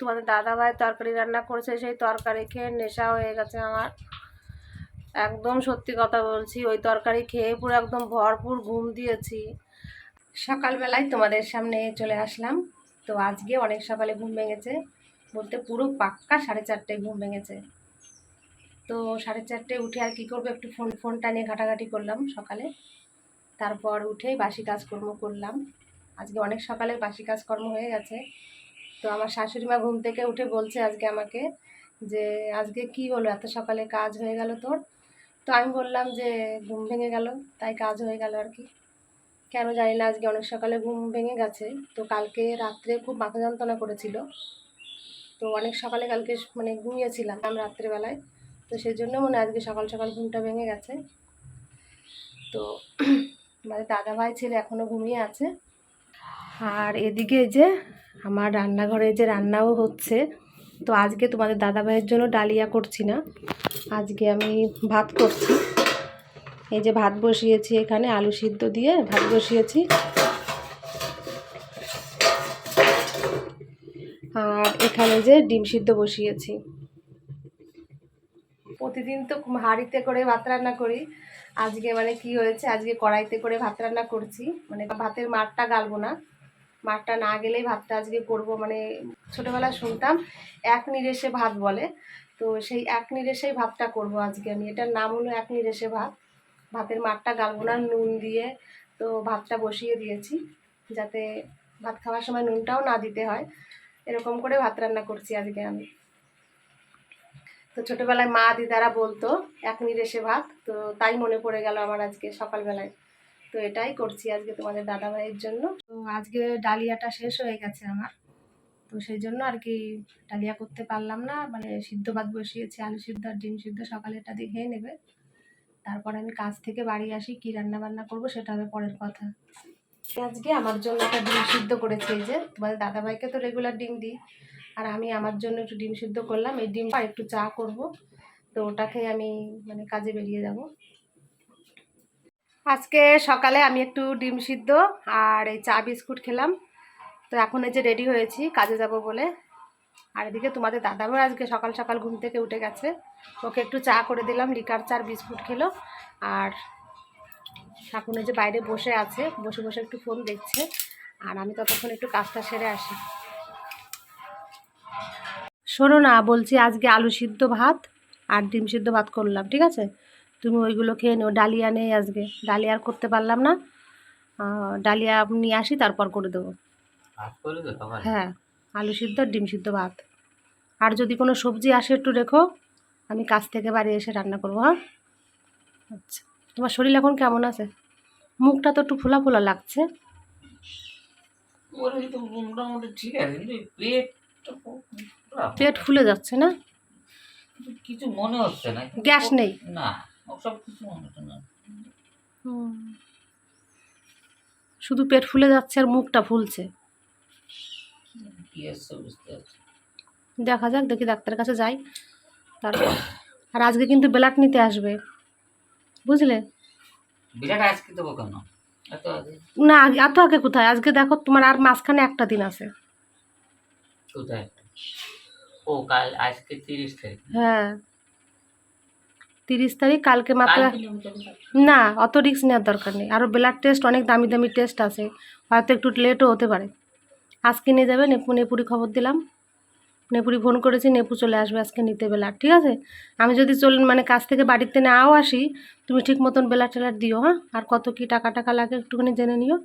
তোমাদের দাদা ভাই তরকারি রান্না করেছে, সেই তরকারি খেয়ে নেশা হয়ে গেছে আমার। একদম সত্যি কথা বলছি, ওই তরকারি খেয়ে পুরো একদম ভরপুর ঘুম দিয়েছি। সকালবেলায় তোমাদের সামনে চলে আসলাম, তো আজকে অনেক সকালে ঘুম ভেঙেছে, বলতে পুরো পাক্কা সাড়ে চারটায় ঘুম ভেঙেছে। তো সাড়ে চারটায় উঠে আর কী করব, একটু ফোন, ফোনটা নিয়ে ঘাটাঘাটি করলাম সকালে। তারপর উঠেই বাসি কাজকর্ম করলাম। আজকে অনেক সকালে বাসি কাজকর্ম হয়ে গেছে তো আমার শাশুড়ি মা ঘুম থেকে উঠে বলছে আজকে আমাকে যে, আজকে কি হলো? এত সকালে কাজ হয়ে গেল তোর? তো আমি বললাম যে, ঘুম ভেঙে গেল। তাই কাজ হয়ে গেল আর কি। কেন জানি না, আজকে অনেক সকালে ঘুম ভেঙে গেছে। তো কালকে রাত্রে খুব মাথা যন্ত্রণা করেছিল। তো অনেক সকালে কালকে মানে ঘুমিয়েছিলাম আমি রাত্রেবেলায়। তো সেই জন্য মনে আজকে সকাল সকাল ঘুমটা ভেঙে গেছে। তো মানে দাদা ভাই ছেলে এখনও ঘুমিয়ে আছে। আর এদিকে যে আমার রান্নাঘরে যে রান্নাও হচ্ছে, তো আজকে তোমাদের দাদা ভাইয়ের জন্য ডালিয়া করছি না। আজকে আমি ভাত করছি। এই যে ভাত বসিয়েছি এখানে, আলু সিদ্ধ দিয়ে ভাত বসিয়েছি। আর এখানে যে ডিম সিদ্ধ বসিয়েছি। প্রতিদিন তো হাঁড়িতে করে ভাত রান্না করি। আজকে মানে কি হয়েছে, আজকে কড়াইতে করে ভাত রান্না করছি। মানে ভাতের মারটা গালবো না। মারটা না গেলেই ভাতটা আজকে করব মানে ছোটোবেলায় শুনতাম, এক নিরেশে ভাত বলে। তো সেই এক নিরেশেই ভাতটা করব আজকে আমি। এটার নাম হলো এক নিরেশে ভাত। ভাতের মারটা গালবো না নুন দিয়ে, তো ভাতটা বসিয়ে দিয়েছি, যাতে ভাত খাওয়ার সময় নুনটাও না দিতে হয়। এরকম করে ভাত রান্না করছি আজকে আমি। তো ছোটোবেলায় মা দিদারা বলতো, এক নিরেশে ভাত। তো তাই মনে পড়ে গেল আমার আজকে সকালবেলায়। তো এটাই করছি আজকে তোমাদের দাদা ভাইয়ের জন্য। তো আজকে ডালিয়াটা শেষ হয়ে গেছে আমার। তো সেই জন্য আর কি ডালিয়া করতে পারলাম না। মানে সিদ্ধ ভাত বসিয়েছি, আলু সিদ্ধ আর ডিম সিদ্ধ, সকালে এটা দিয়ে খেয়ে নেবে। তারপর আমি কাজ থেকে বাড়ি আসি, কি রান্না বান্না করব সেটা হবে পরের কথা। আজকে আমার জন্য একটা ডিম সিদ্ধ করেছি এই যে, তোমাদের দাদাভাইকে তো রেগুলার ডিম দিই। আর আমি আমার জন্য একটু ডিম সিদ্ধ করলাম। এই ডিম একটু চা করব, তো ওটা খেয়ে আমি মানে কাজে বেরিয়ে যাব। আজকে সকালে আমি একটু ডিম সিদ্ধ আর এই চা বিস্কুট খেলাম। তো এখন এই যে রেডি হয়েছি, কাজে যাব বলে। আর এদিকে তোমাদের দাদাভাই আজকে সকাল সকাল ঘুম থেকে উঠে গেছে। ওকে একটু চা করে দিলাম, লিকার চার বিস্কুট খেলো। আর এখন যে বাইরে বসে আছে, বসে বসে একটু ফোন দেখছে। আর আমি ততক্ষণ একটু কাজটা সেরে আসি। শোনো না, বলছি আজকে আলু সিদ্ধ ভাত আর ডিম সিদ্ধ ভাত করলাম, ঠিক আছে? তুমি ওইগুলো খেয়ে নিও। ডালিয়া নেই আজকে। ডালিয়া আর করতে পারলাম না। ডালিয়া নিয়ে আসি তারপর করে দেবো। হ্যাঁ আলু সিদ্ধ ডিম সিদ্ধ ভাত। আর যদি কোনো সবজি আসে একটু রেখো। আমি কাজ থেকে বাড়ি এসে রান্না করব হ্যাঁ? আচ্ছা। তোমার শরীর এখন কেমন আছে? মুখটা তো একটু ফোলা ফোলা লাগছে। পেট ফুলে যাচ্ছে না? কিছু মনে হচ্ছে না। গ্যাস নেই। না। কিছু। শুধু পেট ফুলে যাচ্ছে আর মুখটা ফুলছে। দেখা যাক দেখি ডাক্তারের কাছে যাই। তারপর আর আজকে কিন্তু ব্লাড নিতে আসবে। বুঝলে? আজকে দেবো কেন? না এত আগে কোথায়? আজকে দেখো তোমার আর মাঝখানে একটা দিন আছে। কোথায়? ও কাল আজকে তিরিশ তারিখ। হ্যাঁ। তিরিশ তারিখ কালকে মাত্র না অত রিস্ক নেওয়ার দরকার নেই। আরও ব্লাড টেস্ট অনেক দামি দামি টেস্ট আছে। হয়তো একটু লেটও হতে পারে। আজকে নিয়ে যাবে নেপু নেপুরি খবর দিলাম। নেপুরি ফোন করেছি নেপু চলে আসবে আজকে নিতে বেলার ঠিক আছে? আমি যদি চল মানে কাজ থেকে বাড়িতে নাও আসি তুমি ঠিক মতন বেলা টেলার দিও হ্যাঁ? আর কত কি টাকা টাকা লাগে একটুখানি জেনে নিও।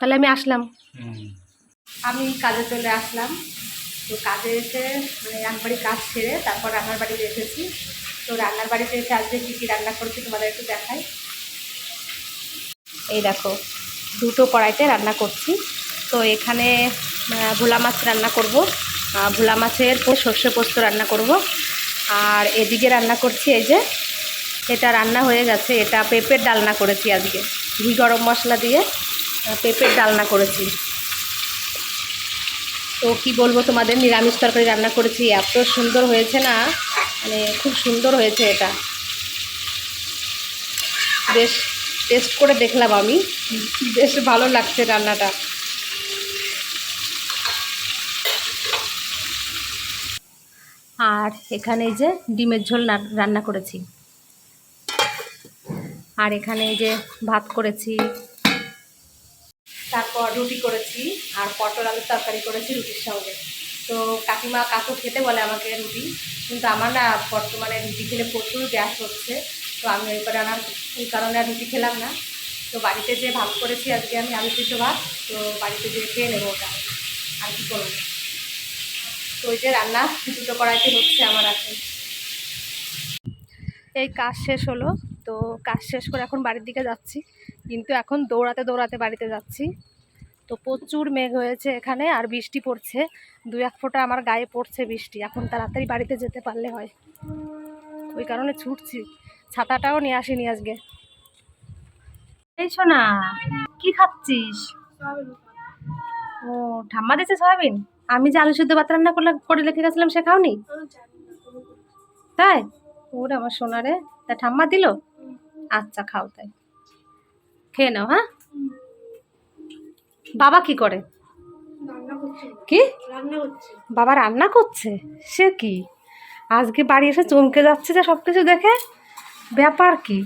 তাহলে আমি আসলাম। আমি কাজে চলে আসলাম। তো কাজে এসে মানে একবারই কাজ ছেড়ে তারপর রান্নার বাড়িতে এসেছি। তো রান্নার বাড়িতে এসে আজকে কী কী রান্না করছি তোমাদের একটু দেখাই। এই দেখো, দুটো কড়াইতে রান্না করছি। তো এখানে ভোলা মাছ রান্না করব। ভোলা মাছের সর্ষে পোস্ত রান্না করব। আর এদিকে রান্না করছি এই যে, এটা রান্না হয়ে গেছে। এটা পেঁপের ডালনা করেছি আজকে। ঘি গরম মশলা দিয়ে পেঁপের ডালনা করেছি। তো কি বলব তোমাদের? নিরামিষ তরকারি রান্না করেছি। এত সুন্দর হয়েছে না? মানে খুব সুন্দর হয়েছে এটা। বেশ টেস্ট করে দেখলাম আমি। বেশ ভালো লাগছে রান্নাটা। আর এখানে যে ডিমের ঝোল রান্না করেছি। আর এখানে যে ভাত করেছি। তারপর রুটি করেছি। আর পটল আলুর তরকারি করেছি রুটির সঙ্গে। তো কাকিমা কাকু খেতে বলে আমাকে রুটি। কিন্তু আমার না বর্তমানে রুটি খেলে প্রচুর গ্যাস হচ্ছে। তো আমি এই কারণে এই কারণে রুটি খেলাম না। তো বাড়িতে যে ভাত করেছি আজকে আমি আলু সিদ্ধ ভাত, তো বাড়িতে যে খেয়ে নেব ওটা। আর কি করব? তো ওই যে রান্না, দুটো কড়াইতে হচ্ছে আমার এখন। এই কাজ শেষ হলো। তো কাজ শেষ করে এখন বাড়ির দিকে যাচ্ছি। কিন্তু এখন দৌড়াতে দৌড়াতে বাড়িতে যাচ্ছি। তো প্রচুর মেঘ হয়েছে এখানে আর বৃষ্টি পড়ছে। দু এক ফোঁটা আমার গায়ে পড়ছে বৃষ্টি। এখন তাড়াতাড়ি বাড়িতে যেতে পারলে হয়। ওই কারণে ছুটছি। ছাতাটাও নিয়ে আসিনি আজকে। এই শোনা কি খাচ্ছিস? ও, ঠাম্মা দিয়েছে সয়াবিন? আমি যে আলু সিদ্ধ ভাত রান্না করলে, করে রেখে গেছিলাম, সে খাওনি? তাই? ওরে আমার সোনারে তা ঠাম্মা দিল? আচ্ছা খাও তাই। খেয়ে নাও হ্যাঁ? বাবা কি করে? কি? বাবা রান্না করছে? সে কি? আজকে বাড়ি এসে চমকে যাচ্ছে যে সব কিছু দেখে? ব্যাপার কি?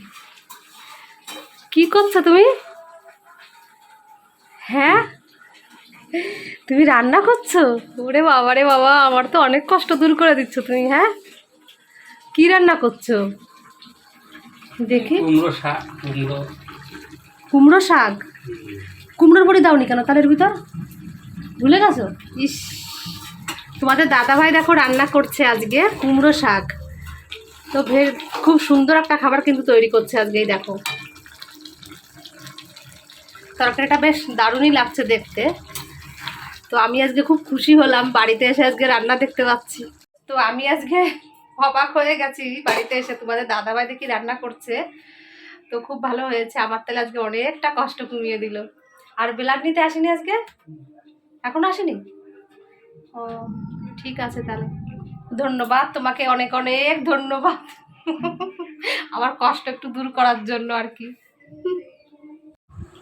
কি করছ তুমি? হ্যাঁ? তুমি রান্না করছ? ওরে বাবা রে বাবা আমার তো অনেক কষ্ট দূর করে দিচ্ছ তুমি হ্যাঁ? কি রান্না করছ? দেখি। কুমড়ো শাক কুমড়ো। কুমড়ো শাক? কুমড়োর বড়ি দাওনি কেন? তালের ভিতর? ভুলে গেছো? ইস। তোমাদের দাদাভাই দেখো রান্না করছে আজকে কুমড়ো শাক। তো ভে খুব সুন্দর একটা খাবার কিন্তু তৈরি করছে আজকেই, দেখো। তরকারিটা বেশ দারুণই লাগছে দেখতে। তো আমি আজকে খুব খুশি হলাম, বাড়িতে এসে আজকে রান্না দেখতে পাচ্ছি। তো আমি আজকে অবাক হয়ে গেছি বাড়িতে এসে, তোমাদের দাদাভাই দেখি রান্না করছে। তো খুব ভালো হয়েছে, আমার তাহলে আজকে অনেকটা কষ্ট কমিয়ে দিল। আর ব্লাড নিতে আসেনি আজকে? এখন আসেনি? ও, ঠিক আছে তাহলে। ধন্যবাদ, তোমাকে অনেক অনেক ধন্যবাদ। আমার কষ্ট একটু দূর করার জন্য আর কি।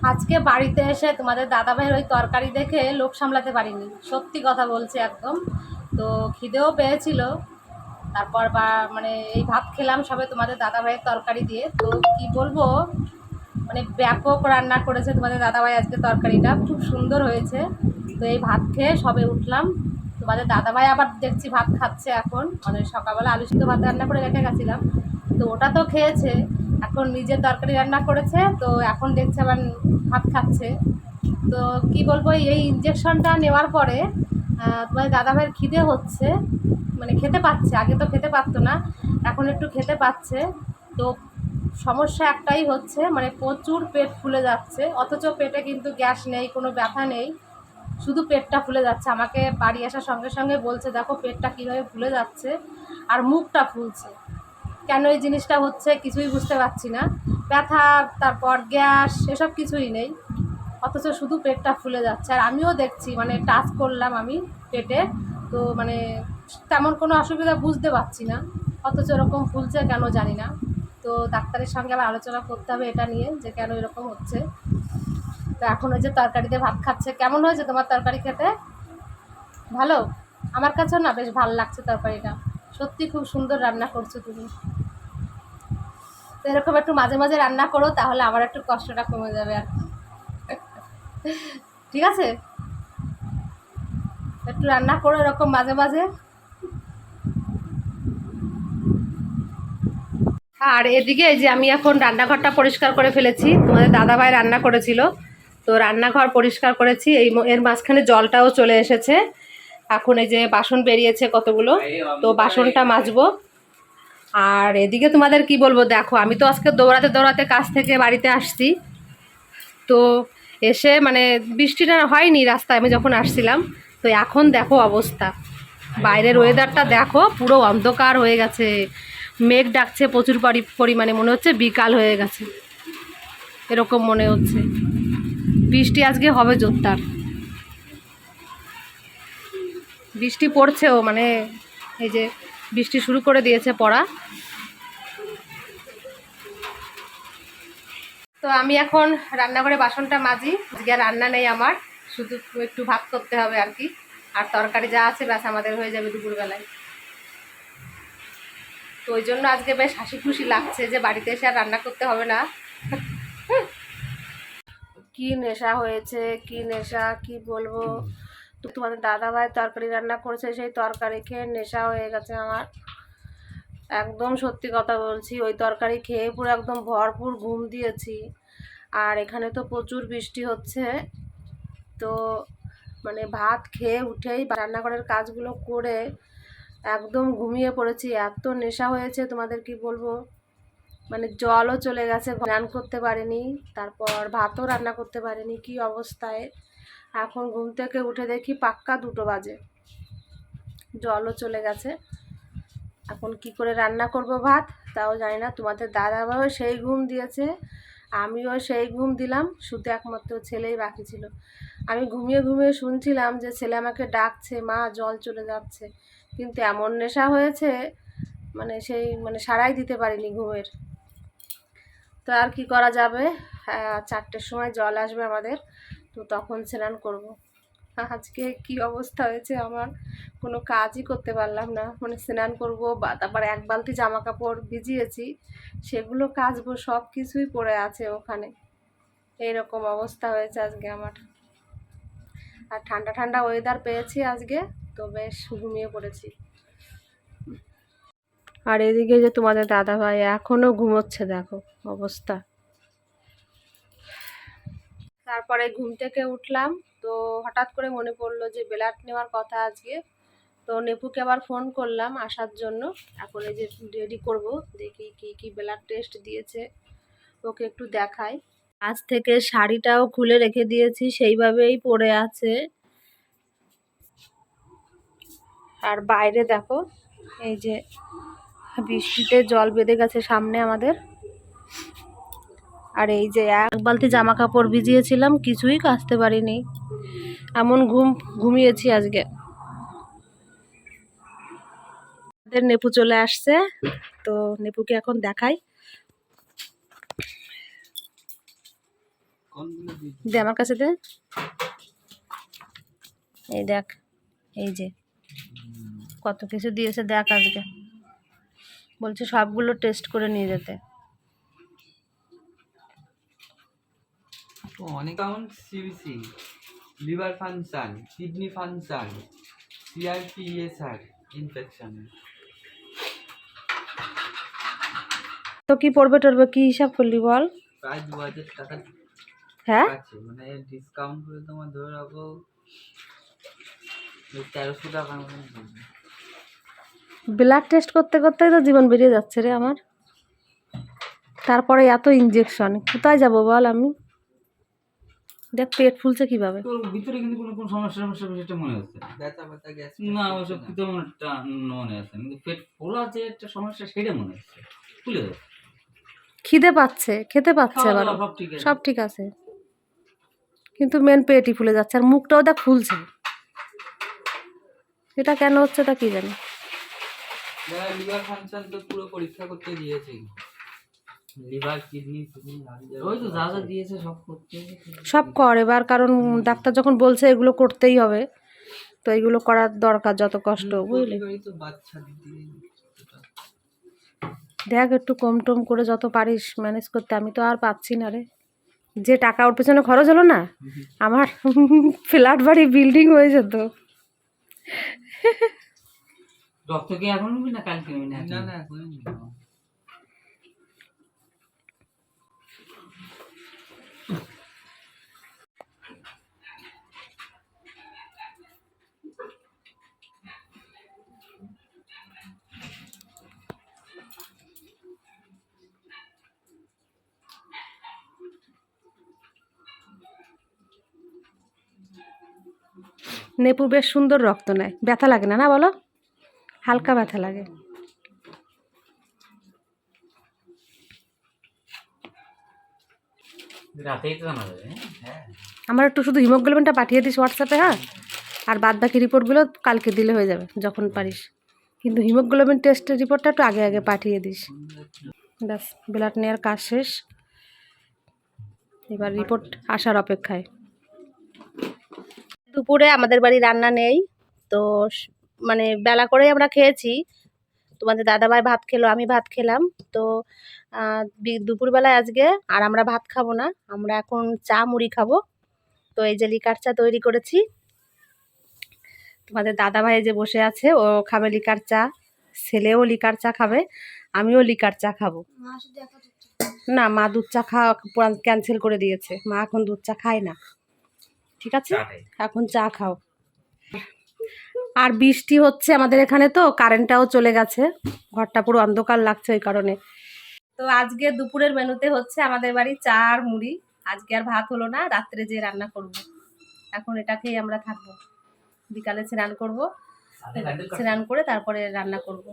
আজকে বাড়িতে এসে তোমাদের দাদা ভাইয়ের ওই তরকারি দেখে লোক সামলাতে পারিনি। সত্যি কথা বলছে একদম। তো খিদেও পেয়েছিল। তারপর বা মানে এই ভাত খেলাম সবে তোমাদের দাদা ভাইয়ের তরকারি দিয়ে। তো কি বলব মানে ব্যাপক রান্না করেছে তোমাদের দাদাভাই আজকে তরকারিটা। খুব সুন্দর হয়েছে। তো এই ভাত খেয়ে সবে উঠলাম। তোমাদের দাদাভাই আবার দেখছি ভাত খাচ্ছে এখন। মানে সকালবেলা আলু সিদ্ধ ভাত রান্না করে রেখে গেছিলাম। তো ওটা তো খেয়েছে। এখন নিজের তরকারি রান্না করেছে। তো এখন দেখছে আবার ভাত খাচ্ছে। তো কি বলব, এই ইঞ্জেকশনটা নেওয়ার পরে তোমাদের দাদাভাইয়ের খিদে হচ্ছে। মানে খেতে পাচ্ছে। আগে তো খেতে পারতো না। এখন একটু খেতে পাচ্ছে। তো সমস্যা একটাই হচ্ছে মানে প্রচুর পেট ফুলে যাচ্ছে, অথচ পেটে কিন্তু গ্যাস নেই, কোনো ব্যথা নেই, শুধু পেটটা ফুলে যাচ্ছে। আমাকে বাড়ি আসার সঙ্গে সঙ্গে বলছে, দেখো পেটটা কীভাবে ফুলে যাচ্ছে আর মুখটা ফুলছে। কেন এই জিনিসটা হচ্ছে কিছুই বুঝতে পারছি না। ব্যথা, তারপর গ্যাস, এসব কিছুই নেই, অথচ শুধু পেটটা ফুলে যাচ্ছে। আর আমিও দেখছি মানে টাচ করলাম আমি পেটে, তো মানে তেমন কোনো অসুবিধা বুঝতে পারছি না, অথচ এরকম ফুলছে কেন জানি না। তো ডাক্তারের সঙ্গে আবার আলোচনা করতে হবে এটা নিয়ে যে কেন এরকম হচ্ছে। তো এখন ওই যে তরকারিতে ভাত খাচ্ছে। কেমন হয়েছে তোমার তরকারি খেতে? ভালো? আমার কাছেও না বেশ ভালো লাগছে তরকারিটা। সত্যি খুব সুন্দর রান্না করছ তুমি। তো এরকম একটু মাঝে মাঝে রান্না করো, তাহলে আমার একটু কষ্টটা কমে যাবে আর ঠিক আছে? একটু রান্না করো এরকম মাঝে মাঝে। আর এদিকে যে আমি এখন রান্নাঘরটা পরিষ্কার করে ফেলেছি। তোমাদের দাদাভাই রান্না করেছিল। তো রান্নাঘর পরিষ্কার করেছি। এই এর মাঝখানে জলটাও চলে এসেছে। এখন এই যে বাসন বেরিয়েছে কতগুলো? তো বাসনটা মাজবো। আর এদিকে তোমাদের কি বলব? দেখো, আমি তো আজকে দৌড়াতে দৌড়াতে কাজ থেকে বাড়িতে আসছি। তো এসে মানে বৃষ্টিটা হয়নি রাস্তায়, আমি যখন আসছিলাম। তো এখন দেখো অবস্থা। বাইরের ওয়েদারটা দেখো, পুরো অন্ধকার হয়ে গেছে। মেঘ ডাকছে, প্রচুর পরি- পরিমাণে মনে হচ্ছে, বিকাল হয়ে গেছে। এরকম মনে হচ্ছে। বৃষ্টি আজকে হবে জোরদার। বৃষ্টি পড়ছেও মানে এই যে বৃষ্টি শুরু করে দিয়েছে পড়া। তো আমি এখন রান্নাঘরে বাসনটা মাজি, আজকে রান্না নেই আমার। শুধু একটু ভাত করতে হবে আর কি। আর তরকারি যা আছে, ব্যাস আমাদের হয়ে যাবে দুপুরবেলায়। তো ওই জন্য আজকে বেশ হাসি খুশি লাগছে যে বাড়িতে এসে আর রান্না করতে হবে না। কি নেশা হয়েছে, কি নেশা, কি বলব? তোমাদের দাদা ভাই তরকারি রান্না করেছে, সেই তরকারি খেয়ে নেশা হয়ে গেছে আমার। একদম সত্যি কথা বলছি, ওই তরকারি খেয়ে পুরো একদম ভরপুর ঘুম দিয়েছি। আর এখানে তো প্রচুর বৃষ্টি হচ্ছে। তো মানে ভাত খেয়ে উঠেই রান্নাঘরের কাজগুলো করে একদম ঘুমিয়ে পড়েছি, এত নেশা হয়েছে তোমাদের কি বলব? মানে জলও চলে গেছে, স্নান করতে পারিনি, তারপর ভাতও রান্না করতে পারিনি, কি অবস্থায়? এখন ঘুম থেকে উঠে দেখি পাক্কা দুটো বাজে, জলও চলে গেছে। এখন কি করে রান্না করব ভাত? তাও জানি না, তোমাদের দাদাভাইও সেই ঘুম দিয়েছে, আমিও সেই ঘুম দিলাম, শুধু একমাত্র ছেলেই বাকি ছিল। আমি ঘুমিয়ে ঘুমিয়ে শুনছিলাম যে ছেলে আমাকে ডাকছে, মা, জল চলে যাচ্ছে। কিন্তু এমন নেশা হয়েছে মানে সেই মানে সারাই দিতে পারিনি ঘুমের। তো আর কি করা যাবে? চারটের সময় জল আসবে আমাদের, তো তখন স্নান করব। আজকে কি অবস্থা হয়েছে আমার? কোনো কাজই করতে পারলাম না। মানে স্নান করব, বা তারপর এক বালতি জামা কাপড় ভিজিয়েছি, সেগুলো কাচবো, সব কিছুই পড়ে আছে ওখানে। এইরকম অবস্থা হয়েছে আজকে আমার। আর ঠান্ডা ঠান্ডা ওয়েদার পেয়েছি আজকে। তো বেশ ঘুমিয়ে পড়েছি। আর এদিকে যে তোমাদের দাদা ভাই এখনও ঘুমোচ্ছে দেখো অবস্থা। তারপরে ঘুম থেকে উঠলাম, তো হঠাৎ করে মনে পড়ল যে বেলাট নেওয়ার কথা আজকে। তো নেপুকে আবার ফোন করলাম আসার জন্য, এখন এই যে রেডি করব, দেখি কি কি বেলার টেস্ট দিয়েছে, ওকে একটু দেখাই। আজ থেকে শাড়িটাও খুলে রেখে দিয়েছি, সেইভাবেই পরে আছে। আর বাইরে দেখো, এই যে বৃষ্টিতে জল বেঁধে গেছে সামনে আমাদের। আর এই যে এক বালতি জামা কাপড় ভিজিয়েছিলাম, কিছুই কাচতে পারিনি। এমন ঘুম, ঘুমিয়েছি আজকে। আমাদের নেপু চলে আসছে, তো নেপুকে এখন দেখাই। দে আমার কাছে এই দেখ, এই যে। কত কিছু দিয়েছে দেখ আজকে। বলছে সবগুলো টেস্ট করে নিয়ে যেতে। অনেক count CBC liver function kidney function CRP ESR infection তো কি পড়বে টড়বে কি হিসাব করলি বল? প্রায় দু হাজার টাকা। হ্যাঁ? মানে ডিসকাউন্ট করে তোমার ধরে রাখো তেরোশো টাকার মতন পড়বে। ব্লাড টেস্ট করতে করতে তো জীবন বেরিয়ে যাচ্ছে রে আমার। তারপরে এত ইঞ্জেকশন কোথায় যাব বল আমি? দেখ পেট ফুলছে কীভাবে। তোর ভিতরে কিন্তু কোনো কোনো সমস্যা সমস্যা সেটা মনে হচ্ছে। ব্যথা ব্যথা গ্যাস না ওসব মনে কিন্তু পেট ফোলা যে একটা সমস্যা সেটা মনে হচ্ছে যাচ্ছে খিদে পাচ্ছে খেতে পাচ্ছে আবার সব ঠিক আছে। সব ঠিক আছে। কিন্তু মেন পেটই ফুলে যাচ্ছে আর মুখটাও দেখ ফুলছে। এটা কেন হচ্ছে তা কি জানি। লিভার ফাংশন তো পুরো পরীক্ষা করতে দিয়েছে। লিভার কিডনি ওই তো যা যা দিয়েছে সব করতে সব কর এবার কারণ ডাক্তার যখন বলছে এগুলো করতেই হবে তো এগুলো করার দরকার যত কষ্ট বুঝলি? দেখ একটু কম টম করে যত পারিস ম্যানেজ করতে আমি তো আর পাচ্ছি না রে। যে টাকা ওর পেছনে খরচ হলো না আমার ফ্ল্যাট বাড়ি বিল্ডিং হয়ে যেত। রক্ত কি এখন নিবি না কালকে নিবি না না না এখনই নিবো। নেপু বেশ সুন্দর রক্ত নেয়। ব্যথা লাগে না না বলো? হালকা ব্যথা লাগে। হ্যাঁ। আমার একটু শুধু হিমোগ্লোবিনটা পাঠিয়ে দিস হোয়াটসঅ্যাপে হ্যাঁ? আর বাদ বাকি রিপোর্টগুলো কালকে দিলে হয়ে যাবে যখন পারিস। কিন্তু হিমোগ্লোবিন টেস্টের রিপোর্টটা একটু আগে আগে পাঠিয়ে দিস। ব্যাস ব্লাড নেওয়ার কাজ শেষ। এবার রিপোর্ট আসার অপেক্ষায়। দুপুরে আমাদের বাড়ি রান্না নেই তো মানে বেলা করেই আমরা খেয়েছি। তোমাদের দাদাভাই ভাত খেলো আমি ভাত খেলাম। তো দুপুরবেলায় আজকে আর আমরা ভাত খাব না আমরা এখন চা মুড়ি খাব। তো এই যে লিকার চা তৈরি করেছি। তোমাদের দাদা দাদাভাই যে বসে আছে ও খাবে লিকার চা ছেলেও লিকার চা খাবে আমিও লিকার চা খাব। না মা দুধ চা খাওয়া ক্যান্সেল করে দিয়েছে মা এখন দুধ চা খায় না। ঠিক আছে? এখন চা খাও। আর বৃষ্টি হচ্ছে আমাদের এখানে তো কারেন্টটাও চলে গেছে। ঘরটা পুরো অন্ধকার লাগছে ওই কারণে। তো আজকে দুপুরের মেনুতে হচ্ছে আমাদের বাড়ি চা আর মুড়ি। আজকে আর ভাত হলো না রাত্রে যে রান্না করব। এখন এটা খেয়ে আমরা থাকব। বিকালে স্নান করব স্নান করে তারপরে রান্না করব।